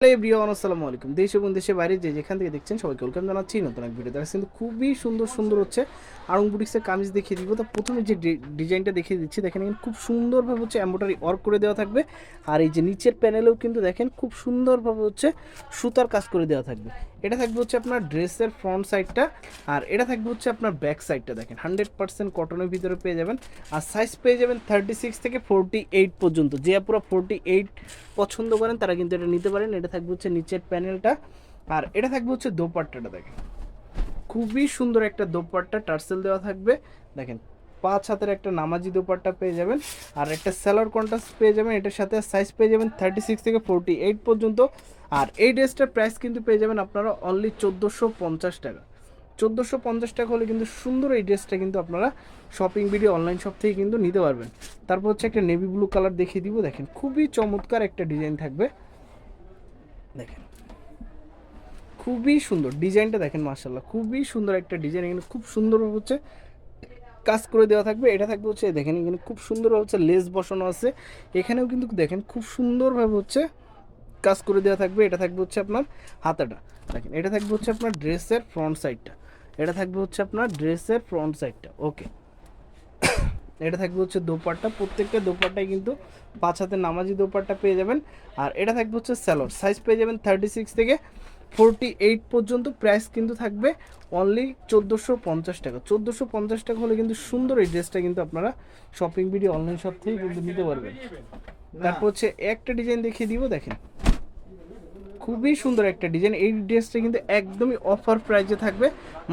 Hello everyone, আসসালামু দেশ এবং দেশের বাইরে যে যেখান থেকে দেখছেন সবাইকে ওয়েলকাম জানাচ্ছি নতুন এক ভিডিও তারা কিন্তু খুবই সুন্দর সুন্দর হচ্ছে আরং বুটিক্সের কামিজ দেখিয়ে দিব। তো প্রথমে যে ডিজাইনটা দেখিয়ে দিচ্ছি, দেখেন এখানে খুব সুন্দরভাবে হচ্ছে এম্ব্রয়ডারি ওয়ার্ক করে দেওয়া থাকবে। আর এই যে নিচের প্যানেলেও কিন্তু দেখেন খুব সুন্দরভাবে হচ্ছে সুতার কাজ করে দেওয়া থাকবে। এটা থাকবে হচ্ছে আপনার ড্রেসের ফ্রন্ট সাইডটা আর এটা থাকবে হচ্ছে আপনার ব্যাক সাইডটা দেখেন হান্ড্রেড পার্সেন্ট কটনের ভিতরে পেয়ে যাবেন। আর সাইজ পেয়ে যাবেন থার্টি সিক্স থেকে ফোরটি এইট পর্যন্ত। যে পুরো ফোরটি এইট পছন্দ করেন, তারা কিন্তু এটা নিতে পারেন। এটা থাকবে হচ্ছে নিচের প্যানেলটা, আর এটা থাকবে হচ্ছে দোপাট্টাটা দেখেন। খুবই সুন্দর একটা দোপাট্টা, টার্সেল দেওয়া থাকবে। দেখেন, পাঁচ হাতের একটা নামাজি দোপাট্টা পেয়ে যাবেন, আর একটা স্যালার কন্ট্রাস্ট পেয়ে যাবেন, এটার সাথে সাইজ পেয়ে যাবেন থার্টি সিক্স থেকে ফোরটি এইট পর্যন্ত। আর এই ড্রেসটার প্রাইস কিন্তু পেয়ে যাবেন আপনারা অনলি চোদ্দোশো পঞ্চাশ টাকা। চোদ্দোশো পঞ্চাশ টাকা হলে কিন্তু সুন্দর এই ড্রেসটা কিন্তু আপনারা শপিং ভিডিও অনলাইন শপ থেকে কিন্তু নিতে পারবেন। তারপর হচ্ছে একটা নেভি ব্লু কালার দেখিয়ে দিব। দেখেন, খুবই চমৎকার একটা ডিজাইন থাকবে। দেখেন। খুবই সুন্দর ডিজাইনটা দেখেন মার্শাল্লাহ খুবই সুন্দর একটা ডিজাইন, এখানে খুব সুন্দরভাবে হচ্ছে কাজ করে দেওয়া থাকবে। এটা থাকবে হচ্ছে, দেখেন, এখানে খুব সুন্দরভাবে হচ্ছে লেস বসানো আছে। এখানেও কিন্তু দেখেন খুব সুন্দরভাবে হচ্ছে কাজ করে দেওয়া থাকবে। এটা থাকবে হচ্ছে আপনার হাতাটা। দেখেন, এটা থাকবে হচ্ছে আপনার ড্রেসের ফ্রন্ট সাইডটা। এটা থাকবে হচ্ছে আপনার ড্রেসের ফ্রন্ট সাইডটা। ওকে। এটা থাকবে হচ্ছে দোপাট্টা। প্রত্যেকটা দোপাট্টায় কিন্তু পাঁচ হাতে নামাজি দোপাট্টা পেয়ে যাবেন। আর এটা থাকবে হচ্ছে স্যালোর। সাইজ পেয়ে যাবেন থার্টি সিক্স থেকে ফোরটি এইট পর্যন্ত। প্রাইস কিন্তু থাকবে অনলি চোদ্দোশো পঞ্চাশ টাকা। চোদ্দোশো পঞ্চাশ টাকা হলে কিন্তু সুন্দর এই ড্রেসটা কিন্তু আপনারা শপিং ভিডিও অনলাইন শপ থেকে কিন্তু নিতে পারবেন। তারপর হচ্ছে একটা ডিজাইন দেখিয়ে দিব দেখেন। খুবই সুন্দর একটা ডিজাইন এই ড্রেসটা কিন্তু একদমই অফার প্রাইসে থাকবে।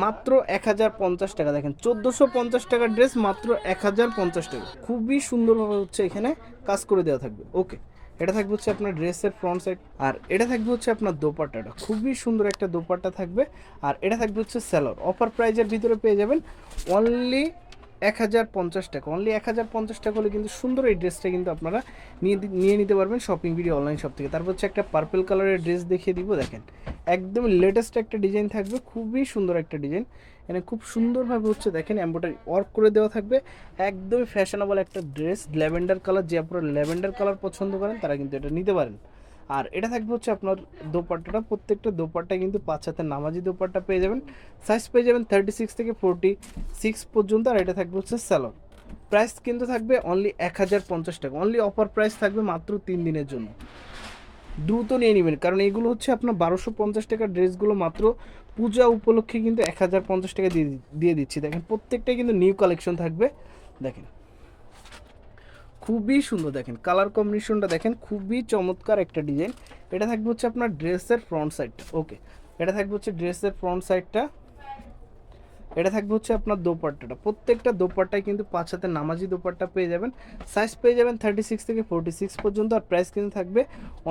মাত্র এক হাজার পঞ্চাশ টাকা। দেখেন, চোদ্দোশো পঞ্চাশ টাকার ড্রেস মাত্র এক হাজার পঞ্চাশ টাকা। খুবই সুন্দরভাবে হচ্ছে এখানে কাজ করে দেওয়া থাকবে। ওকে এটা থাকবে হচ্ছে আপনার ড্রেসের ফ্রন্ট সাইড আর এটা থাকবে হচ্ছে আপনার দোপাট্টাটা। খুবই সুন্দর একটা দোপাট্টা থাকবে। আর এটা থাকবে হচ্ছে স্যালোর অফার প্রাইজের ভিতরে পেয়ে যাবেন অনলি এক হাজার পঞ্চাশ টাকা। অনলি এক হাজার পঞ্চাশ টাকা হলে কিন্তু সুন্দর এই ড্রেসটা কিন্তু আপনারা নিয়ে নিয়ে নিতে পারবেন শপিং ভিডিও অনলাইন শপ থেকে। তারপর হচ্ছে একটা পার্পল কালারের ড্রেস দেখিয়ে দিব, দেখেন। একদম লেটেস্ট একটা ডিজাইন থাকবে, খুবই সুন্দর একটা ডিজাইন এখানে খুব সুন্দরভাবে হচ্ছে, দেখেন এম্ব্রয়ডারি ওয়ার্ক করে দেওয়া থাকবে। একদমই ফ্যাশনেবল একটা ড্রেস ল্যাভেন্ডার কালার যে আপনারা ল্যাভেন্ডার কালার পছন্দ করেন, তারা কিন্তু এটা নিতে পারেন। আর এটা থাকবে হচ্ছে আপনার দোপাট্টাটা। প্রত্যেকটা দোপাট্টায় কিন্তু পাঁচ হাতের নামাজি দোপাট্টা পেয়ে যাবেন। সাইজ পেয়ে যাবেন থার্টি সিক্স থেকে ফোরটি সিক্স পর্যন্ত আর এটা থাকবে হচ্ছে স্যালন প্রাইস কিন্তু থাকবে অনলি এক হাজার পঞ্চাশ টাকা। অনলি অফার প্রাইস থাকবে মাত্র তিন দিনের জন্য। দ্রুত নিয়ে নেবেন। কারণ এগুলো হচ্ছে আপনার বারোশো পঞ্চাশ টাকার ড্রেসগুলো মাত্র পূজা উপলক্ষে কিন্তু এক হাজার পঞ্চাশ টাকা দিয়ে দিয়ে দিচ্ছি। দেখেন, প্রত্যেকটাই কিন্তু নিউ কালেকশন থাকবে। দেখেন। খুবই সুন্দর দেখেন। কালার কম্বিনেশনটা দেখেন, খুবই চমৎকার একটা ডিজাইন এটা থাকবে হচ্ছে আপনার ড্রেসের ফ্রন্ট সাইডটা ওকে এটা থাকবে হচ্ছে ড্রেসের ফ্রন্ট সাইডটা এটা থাকবে হচ্ছে আপনার দোপাট্টাটা। প্রত্যেকটা দোপাট্টায় কিন্তু পাঁচ হাতে নামাজি দোপাট্টা পেয়ে যাবেন। সাইজ পেয়ে যাবেন থার্টি সিক্স থেকে ফোরটি সিক্স পর্যন্ত আর প্রাইস কিন্তু থাকবে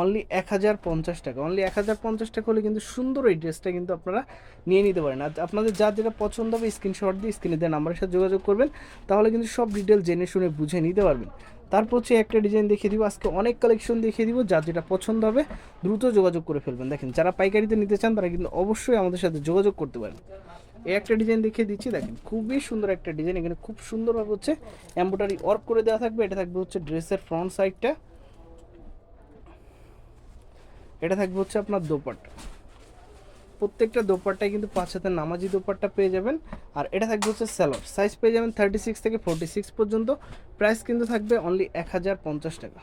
অনলি এক হাজার পঞ্চাশ টাকা। অনলি এক হাজার পঞ্চাশ টাকা হলে কিন্তু সুন্দর এই ড্রেসটা কিন্তু আপনারা নিয়ে নিতে পারেন। আর আপনাদের যা যেটা পছন্দ হবে স্ক্রিনশট দিয়ে স্ক্রিনে দেওয়া নাম্বারের সাথে যোগাযোগ করবেন। তাহলে কিন্তু সব ডিটেল জেনে শুনে বুঝে নিতে পারবেন। তারপর হচ্ছে একটা ডিজাইন দেখিয়ে দিব। আজকে অনেক কালেকশন দেখিয়ে দিব, যার যেটা পছন্দ হবে, দ্রুত যোগাযোগ করে ফেলবেন। দেখেন, যারা পাইকারিতে নিতে চান, তারা কিন্তু অবশ্যই আমাদের সাথে যোগাযোগ করতে পারেন। এই একটা ডিজাইন দেখিয়ে দিচ্ছি, দেখেন, খুবই সুন্দর একটা ডিজাইন এখানে খুব সুন্দরভাবে হচ্ছে এম্ব্রয়ডারি ওয়ার্ক করে দেওয়া থাকবে। এটা থাকবে হচ্ছে ড্রেসের ফ্রন্ট সাইডটা এটা থাকবে হচ্ছে আপনার দোপাট্টা। প্রত্যেকটা দোপাট্টায় কিন্তু পাঁচ হাতের নামাজি দোপাট্টা পেয়ে যাবেন। আর এটা থাকবে হচ্ছে স্যালোর সাইজ পেয়ে যাবেন থার্টি সিক্স থেকে ফোরটি সিক্স পর্যন্ত। প্রাইস কিন্তু থাকবে অনলি এক হাজার পঞ্চাশ টাকা।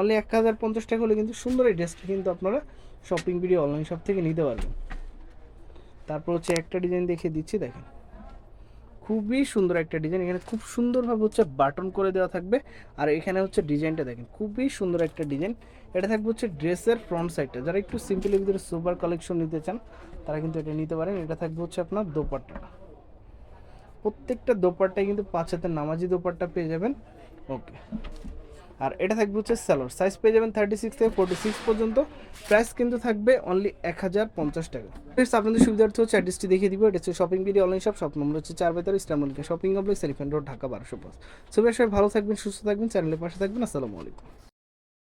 অনলি এক হাজার পঞ্চাশ টাকা হলে কিন্তু সুন্দর এই ড্রেসটা কিন্তু আপনারা শপিং ভিডিও অনলাইন শপ থেকে নিতে পারবেন। তারপর হচ্ছে একটা ডিজাইন দেখিয়ে দিচ্ছি, দেখেন। খুবই সুন্দর একটা ডিজাইন এখানে খুব সুন্দরভাবে হচ্ছে বাটন করে দেওয়া থাকবে। আর এখানে হচ্ছে ডিজাইনটা দেখেন, খুবই সুন্দর একটা ডিজাইন এটা থাকবে হচ্ছে ড্রেসের ফ্রন্ট সাইডটা যারা একটু সিম্পলের ভিতরে সুপার কালেকশন নিতে চান, তারা কিন্তু এটা নিতে পারেন। এটা থাকবে হচ্ছে আপনার দোপাট্টা। প্রত্যেকটা দোপাট্টায় কিন্তু পাঁচ হাতের নামাজি দোপাট্টা পেয়ে যাবেন। ওকে আর এটা থাকবে হচ্ছে স্যালোর সাইজ পেয়ে যাবেন থার্টি সিক্স থেকে ফোর্টি সিক্স পর্যন্ত। প্রাইস কিন্তু থাকবে অনলি এক হাজার পঞ্চাশ টাকা। আপনাদের সুবিধার্থে হচ্ছে অ্যাড্রেসটি দেখিয়ে দিব। এটা হচ্ছে shopping BD online shop shop number হচ্ছে চার বেতার ইসলাম shopping complex Elephant Road Dhaka বারোশো পাঁচ। সবাই ভালো থাকবেন, সুস্থ থাকবেন চ্যানেলের পাশে থাকবেন। আসসালামু আলাইকুম।